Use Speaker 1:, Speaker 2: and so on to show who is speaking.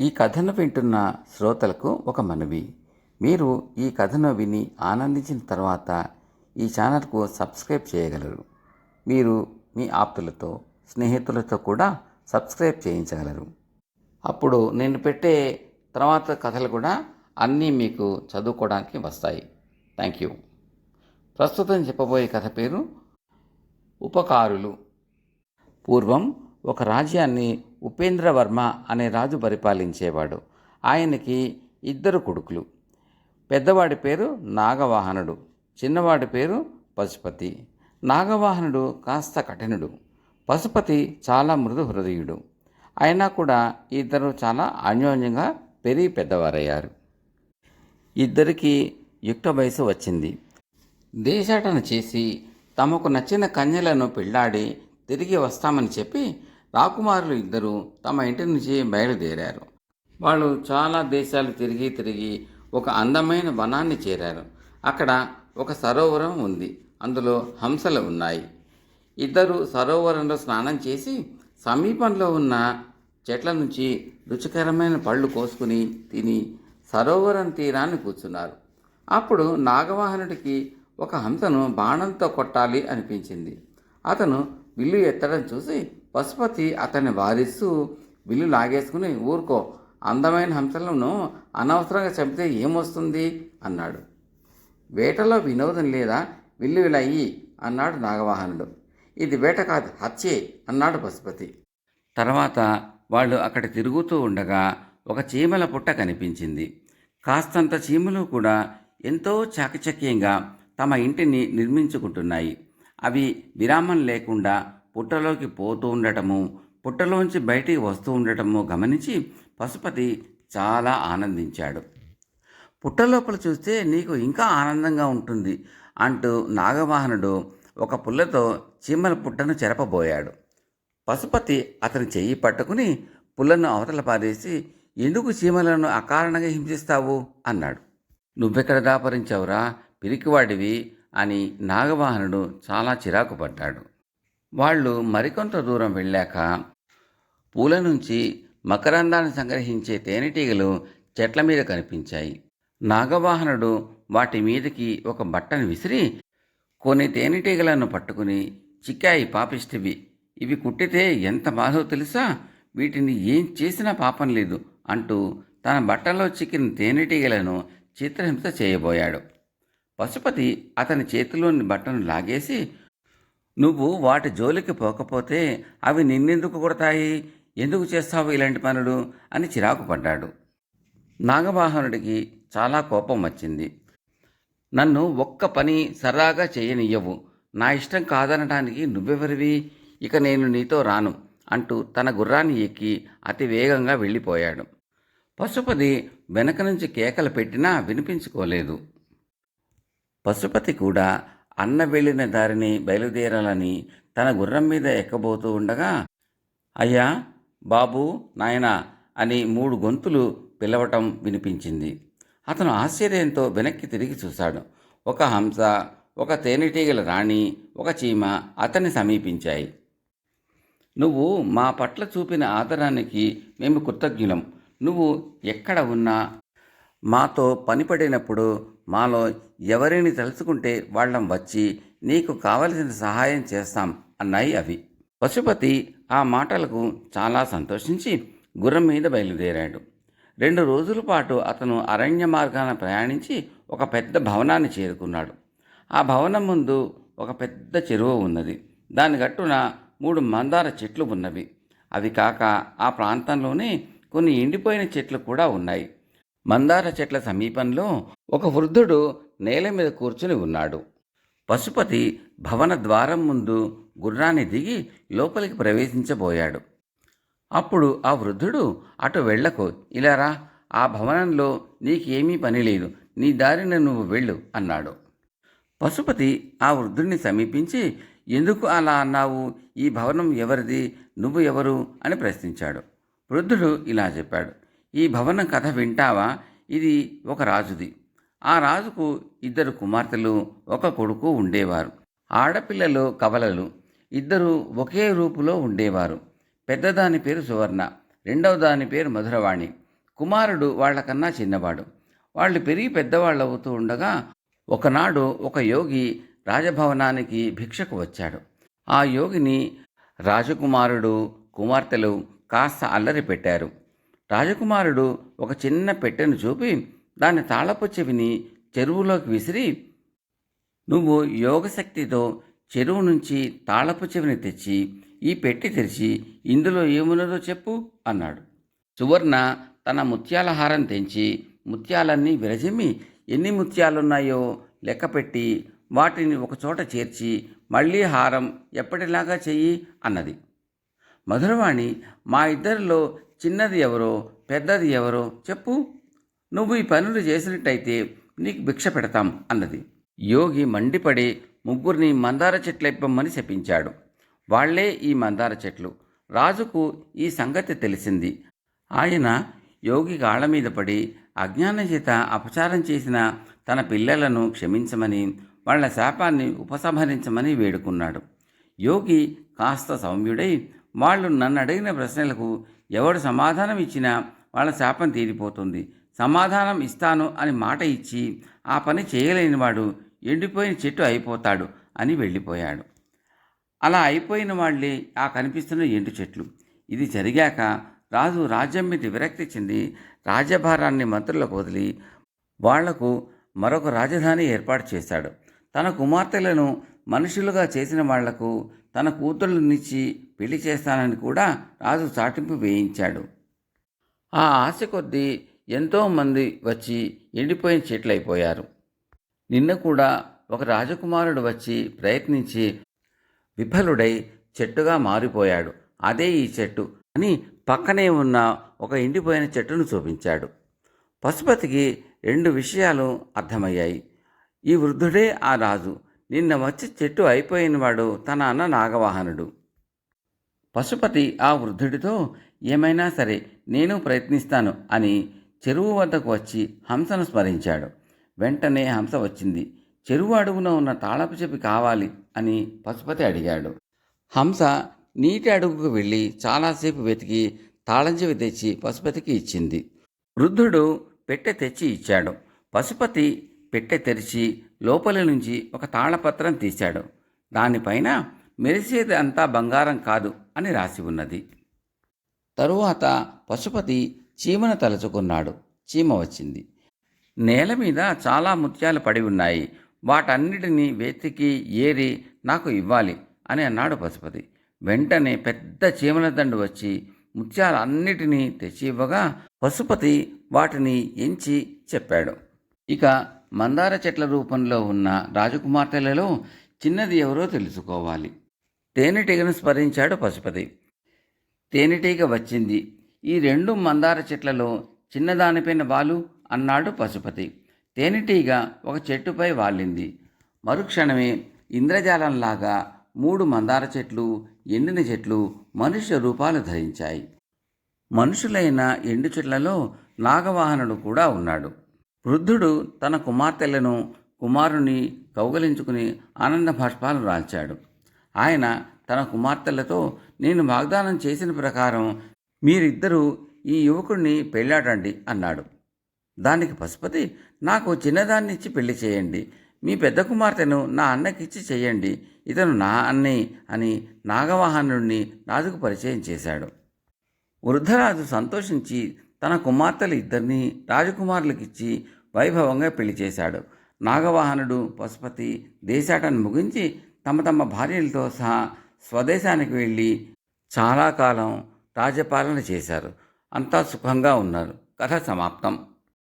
Speaker 1: ఈ కథను వింటున్న శ్రోతలకు ఒక మనవి. మీరు ఈ కథను విని ఆనందించిన తర్వాత ఈ ఛానల్కు సబ్స్క్రైబ్ చేయగలరు. మీరు మీ ఆప్తులతో స్నేహితులతో కూడా సబ్స్క్రైబ్ చేయించగలరు. అప్పుడు నేను పెట్టే తర్వాత కథలు కూడా అన్నీ మీకు చదువుకోవడానికి వస్తాయి. Thank you. ప్రస్తుతం చెప్పబోయే కథ పేరు ఉపకారులు. పూర్వం ఒక రాజ్యాన్ని ఉపేంద్రవర్మ అనే రాజు పరిపాలించేవాడు. ఆయనకి ఇద్దరు కొడుకులు. పెద్దవాడి పేరు నాగవాహనుడు చిన్నవాడి పేరు పశుపతి. నాగవాహనుడు కాస్త కఠినుడు పశుపతి చాలా మృదు హృదయుడు అయినా కూడా ఇద్దరు చాలా అన్యోన్యంగా పెరిగి పెద్దవారయ్యారు. ఇద్దరికి యుక్త వయసు వచ్చింది. దేశాటన చేసి తమకు నచ్చిన కన్యలను పెళ్ళాడి తిరిగి వస్తామని చెప్పి రాకుమారులు ఇద్దరు తమ ఇంటి నుంచి బయలుదేరారు. వాళ్ళు చాలా దేశాలు తిరిగి తిరిగి ఒక అందమైన వనాన్ని చేరారు. అక్కడ ఒక సరోవరం ఉంది. అందులో హంసలు ఉన్నాయి. ఇద్దరు సరోవరంలో స్నానం చేసి సమీపంలో ఉన్న చెట్ల నుంచి రుచికరమైన పళ్ళు కోసుకుని తిని సరోవరం తీరాన్ని కూర్చున్నారు. అప్పుడు నాగవాహనుడికి ఒక హంసను బాణంతో కొట్టాలి అనిపించింది. అతను విల్లు ఎత్తడం చూసి పశుపతి అతన్ని వారిస్తూ విల్లు లాగేసుకుని ఊరుకో అందమైన హంసలను అనవసరంగా చంపితే ఏమొస్తుంది? అన్నాడు. వేటలో వినోదం లేదా? విల్లు విలయ్యి అన్నాడు నాగవాహనుడు. ఇది వేట కాదు హత్యే అన్నాడు పశుపతి. తర్వాత వాళ్ళు అక్కడ తిరుగుతూ ఉండగా ఒక చీమల పుట్ట కనిపించింది. కాస్తంత చీమలు కూడా ఎంతో చాకచక్యంగా తమ ఇంటిని నిర్మించుకుంటున్నాయి. అవి విరామం లేకుండా పుట్టలోకి పోతూ ఉండటము పుట్టలోంచి బయటికి వస్తూ ఉండటము గమనించి పశుపతి చాలా ఆనందించాడు. పుట్టలోపల చూస్తే నీకు ఇంకా ఆనందంగా ఉంటుంది అంటూ నాగవాహనుడు ఒక పుల్లతో చీమల పుట్టను చెరపబోయాడు. పశుపతి అతని చెయ్యి పట్టుకుని పుల్లను అవతల పారేసి ఎందుకు చీమలను అకారణంగా హింసిస్తావు? అన్నాడు. నువ్వెక్కడ దాపరించావురా? పిరికివాడివి? అని నాగవాహనుడు చాలా చిరాకు పడ్డాడు వాళ్ళు మరికొంత దూరం వెళ్ళాక పూల నుంచి మకరందాన్ని సంగ్రహించే తేనెటీగలు చెట్ల మీద కనిపించాయి. నాగవాహనుడు వాటి మీదకి ఒక బట్టను విసిరి కొన్ని తేనెటీగలను పట్టుకుని చిక్కాయి పాపిష్టివి ఇవి కుట్టితే ఎంత బాధో తెలుసా? వీటిని ఏం చేసినా పాపం లేదు అంటూ తన బట్టలో చిక్కిన తేనెటీగలను చిత్రహింస చేయబోయాడు. పశుపతి అతని చేతిలోని బట్టను లాగేసి నువ్వు వాటి జోలికి పోకపోతే అవి నిన్నెందుకు కొడతాయి? ఎందుకు చేస్తావు ఇలాంటి పనులు? అని చిరాకు పడ్డాడు. నాగవాహనుడికి చాలా కోపం వచ్చింది. నన్ను ఒక్క పని సరదాగా చేయనియ్యవు. నా ఇష్టం కాదనడానికి నువ్వెవరివి? ఇక నేను నీతో రాను అంటూ తన గుర్రాన్ని ఎక్కి అతి వేగంగా వెళ్ళిపోయాడు. పశుపతి వెనక నుంచి కేకలు పెట్టినా వినిపించుకోలేదు. పశుపతి కూడా అన్న వెళ్ళిన దారిని బయలుదేరాలని తన గుర్రం మీద ఎక్కబోతూ ఉండగా అయ్యా బాబు నాయనా అని మూడు గొంతులు పిలవటం వినిపించింది. అతను ఆశ్చర్యంతో వెనక్కి తిరిగి చూశాడు. ఒక హంస ఒక తేనెటీగల రాణి ఒక చీమ అతన్ని సమీపించాయి. నువ్వు మా పట్ల చూపిన ఆదరానికి మేము కృతజ్ఞులం. నువ్వు ఎక్కడ ఉన్నా మాతో పనిపడినప్పుడు మాలో ఎవరిని తెలుసుకుంటే వాళ్ళం వచ్చి నీకు కావలసిన సహాయం చేస్తాం అన్నాయి అవి. పశుపతి ఆ మాటలకు చాలా సంతోషించి గుర్రం మీద బయలుదేరాడు. రెండు రోజుల పాటు అతను అరణ్య మార్గాన ప్రయాణించి ఒక పెద్ద భవనాన్ని చేరుకున్నాడు. ఆ భవనం ముందు ఒక పెద్ద చెరువు ఉన్నది. దాని గట్టున మూడు మందార చెట్లు ఉన్నవి. అవి కాక ఆ ప్రాంతంలోనే కొన్ని ఎండిపోయిన చెట్లు కూడా ఉన్నాయి. మందార చెట్ల సమీపంలో ఒక వృద్ధుడు నేల మీద కూర్చుని ఉన్నాడు. పశుపతి భవన ద్వారం ముందు గుర్రాన్ని దిగి లోపలికి ప్రవేశించబోయాడు. అప్పుడు ఆ వృద్ధుడు అటు వెళ్ళకు ఇలారా ఆ భవనంలో నీకేమీ పని లేదు నీ దారిన నువ్వు వెళ్ళు అన్నాడు. పశుపతి ఆ వృద్ధుడిని సమీపించి ఎందుకు అలా అన్నావు? ఈ భవనం ఎవరిది? నువ్వు ఎవరు? అని ప్రశ్నించాడు. వృద్ధుడు ఇలా చెప్పాడు ఈ భవనం కథ వింటావా? ఇది ఒక రాజుది. ఆ రాజుకు ఇద్దరు కుమార్తెలు ఒక కొడుకు ఉండేవారు. ఆడపిల్లలు కవలలు ఇద్దరు ఒకే రూపులో ఉండేవారు. పెద్దదాని పేరు సువర్ణ రెండవ దాని పేరు మధురవాణి. కుమారుడు వాళ్ళకన్నా చిన్నవాడు. వాళ్ళు పెరిగి పెద్దవాళ్ళు అవుతూ ఉండగా ఒకనాడు ఒక యోగి రాజభవనానికి భిక్షకు వచ్చాడు. ఆ యోగిని రాజకుమారుడు కుమార్తెలు కాస్త అల్లరి పెట్టారు. రాజకుమారుడు ఒక చిన్న పెట్టెను చూపి దాని తాళపు చెవిని చెరువులోకి విసిరి నువ్వు యోగశక్తితో చెరువు నుంచి తాళపు చెవిని తెచ్చి ఈ పెట్టి తెరిచి ఇందులో ఏమున్నదో చెప్పు అన్నాడు. సువర్ణ తన ముత్యాల హారం తెంచి ముత్యాలన్నీ విరజిమ్మి ఎన్ని ముత్యాలున్నాయో లెక్కపెట్టి వాటిని ఒకచోట చేర్చి మళ్ళీ హారం ఎప్పటిలాగా చెయ్యి అన్నది. మధురవాణి మా ఇద్దరిలో చిన్నది ఎవరో పెద్దది ఎవరో చెప్పు నువ్వు ఈ పనులు చేసినట్టయితే నీకు భిక్ష పెడతాం అన్నది. యోగి మండిపడి ముగ్గురిని మందార చెట్లు ఇప్పమని చెప్పించాడు వాళ్ళే ఈ మందార చెట్లు. రాజుకు ఈ సంగతి తెలిసింది. ఆయన యోగి కాళ్ళ మీద పడి అజ్ఞానం చేత అపచారం చేసిన తన పిల్లలను క్షమించమని వాళ్ళ శాపాన్ని ఉపసంహరించమని వేడుకున్నాడు. యోగి కాస్త సౌమ్యుడై వాళ్ళు నన్ను అడిగిన ప్రశ్నలకు ఎవడు సమాధానం ఇచ్చినా వాళ్ళ శాపం తీరిపోతుంది. సమాధానం ఇస్తాను అని మాట ఇచ్చి ఆ పని చేయలేనివాడు ఎండిపోయిన చెట్టు అయిపోతాడు అని వెళ్ళిపోయాడు. అలా అయిపోయిన వాళ్ళే ఆ కనిపిస్తున్న ఎండు చెట్లు. ఇది జరిగాక రాజు రాజ్యం మీద విరక్తి చెంది రాజ్యభారాన్ని మంత్రులకు వదిలి వాళ్ళకు మరొక రాజధాని ఏర్పాటు చేశాడు. తన కుమార్తెలను మనుషులుగా చేసిన వాళ్ళకు తన కూతుళ్ళనిచ్చి పెళ్ళి చేస్తానని కూడా రాజు చాటింపు వేయించాడు. ఆ ఆశ కొద్దీ ఎంతోమంది వచ్చి ఎండిపోయిన చెట్లయిపోయారు నిన్న కూడా ఒక రాజకుమారుడు వచ్చి ప్రయత్నించి విఫలుడై చెట్టుగా మారిపోయాడు. అదే ఈ చెట్టు అని పక్కనే ఉన్న ఒక ఎండిపోయిన చెట్టును చూపించాడు. పశుపతికి రెండు విషయాలు అర్థమయ్యాయి. ఈ వృద్ధుడే ఆ రాజు. నిన్న వచ్చి చెట్టు అయిపోయినవాడు తన అన్న నాగవాహనుడు. పశుపతి ఆ వృద్ధుడితో ఏమైనా సరే నేను ప్రయత్నిస్తాను అని చెరువు వద్దకు వచ్చి హంసను స్మరించాడు. వెంటనే హంస వచ్చింది. చెరువు అడుగున ఉన్న తాళపు చెప్పి కావాలి అని పశుపతి అడిగాడు. హంస నీటి అడుగుకు వెళ్ళి చాలాసేపు వెతికి తాళంచెవి తెచ్చి పశుపతికి ఇచ్చింది. వృద్ధుడు పెట్టె తెచ్చి ఇచ్చాడు. పశుపతి పెట్టె తెరిచి లోపలి నుంచి ఒక తాళపత్రం తీశాడు. దానిపైన మెరిసేది అంతా బంగారం కాదు అని రాసి ఉన్నది. తరువాత పశుపతి చీమను తలుచుకున్నాడు. చీమ వచ్చింది. నేల మీద చాలా ముత్యాలు పడి ఉన్నాయి. వాటన్నిటినీ వెతికి ఏరి నాకు ఇవ్వాలి అని అన్నాడు పశుపతి. వెంటనే పెద్ద చీమల దండు వచ్చి ముత్యాలన్నిటినీ తెచ్చి ఇవ్వగా పశుపతి వాటిని ఎంచి చెప్పాడు. ఇక మందార చెట్ల రూపంలో ఉన్న రాజకుమార్తెలలో చిన్నది ఎవరో తెలుసుకోవాలి. తేనెటీగను స్మరించాడు పశుపతి. తేనెటీగ వచ్చింది. ఈ రెండు మందార చెట్లలో చిన్నదానిపైన వాలు అన్నాడు పశుపతి. తేనెటీగ ఒక చెట్టుపై వాలింది. మరుక్షణమే ఇంద్రజాలంలాగా మూడు మందార చెట్లు ఎండిన చెట్లు మనుష్య రూపాలు ధరించాయి. మనుషులైన ఎండు చెట్లలో నాగవాహనుడు కూడా ఉన్నాడు. వృద్ధుడు తన కుమార్తెలను కుమారుని కౌగలించుకుని ఆనంద భాష్పాలు రాల్చాడు. ఆయన తన కుమార్తెలతో నేను వాగ్దానం చేసిన ప్రకారం మీరిద్దరూ ఈ యువకుడిని పెళ్ళాడండి అన్నాడు. దానికి పశుపతి నాకు చిన్నదాన్ని ఇచ్చి పెళ్ళి చేయండి. మీ పెద్ద కుమార్తెను నా అన్నకిచ్చి చేయండి. ఇతను నా అన్నే అని నాగవాహనుడిని రాజుకు పరిచయం చేశాడు. వృద్ధరాజు సంతోషించి తన కుమార్తెలు ఇద్దరిని రాజకుమారులకిచ్చి వైభవంగా పెళ్ళి చేశాడు. నాగవాహనుడు పశుపతి దేశాటను ముగించి తమ తమ భార్యలతో సహా స్వదేశానికి వెళ్ళి చాలా కాలం రాజ్యపాలన చేశారు. అంతా సుఖంగా ఉన్నారు. కథ సమాప్తం.